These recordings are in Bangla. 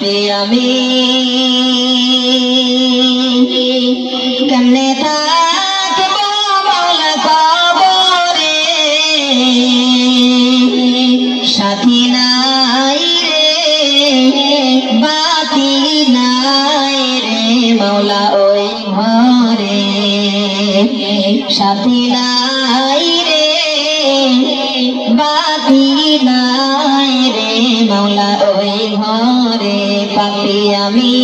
আমি কেমনে থাকব মাওলা কবরে সাথী নাই রে, বাতি নাই রে, মাওলা ওই ঘরে। সাথী নাই রে, বাতি নাই রে, মাওলা ওই ঘরে। পাপি আমি।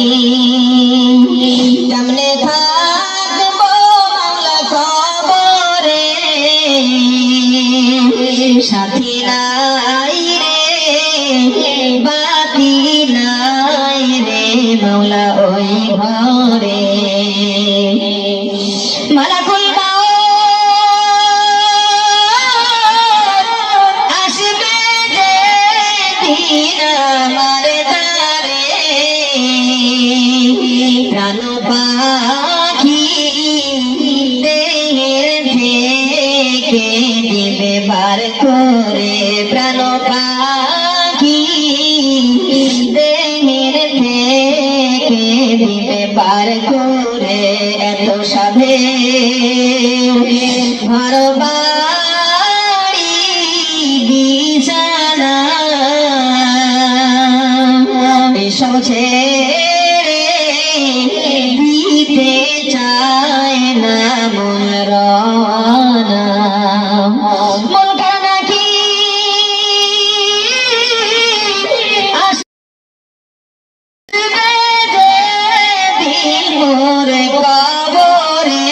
কেমনে থাকব মাওলা খবরে। সাথী নাই রে, বাতি নাই রে মাওলা ওই ঘরে। মালাকুল বার করে প্রাণ পাখি, দেহের থেকে দিবে বার করে এত সাধে। ঘর বাড়ি বিছানা এসব ছেড়ে দিতে চায় না মন মোরে কবরে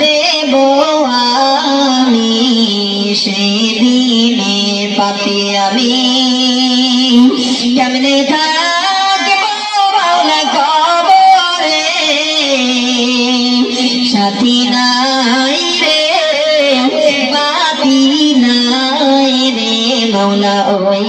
দেব আমি সেদিনে পাপি আমি। কেমনে থাকব বাউলা কবরে, সাথী নাই রে নাই রে মাওলা ওই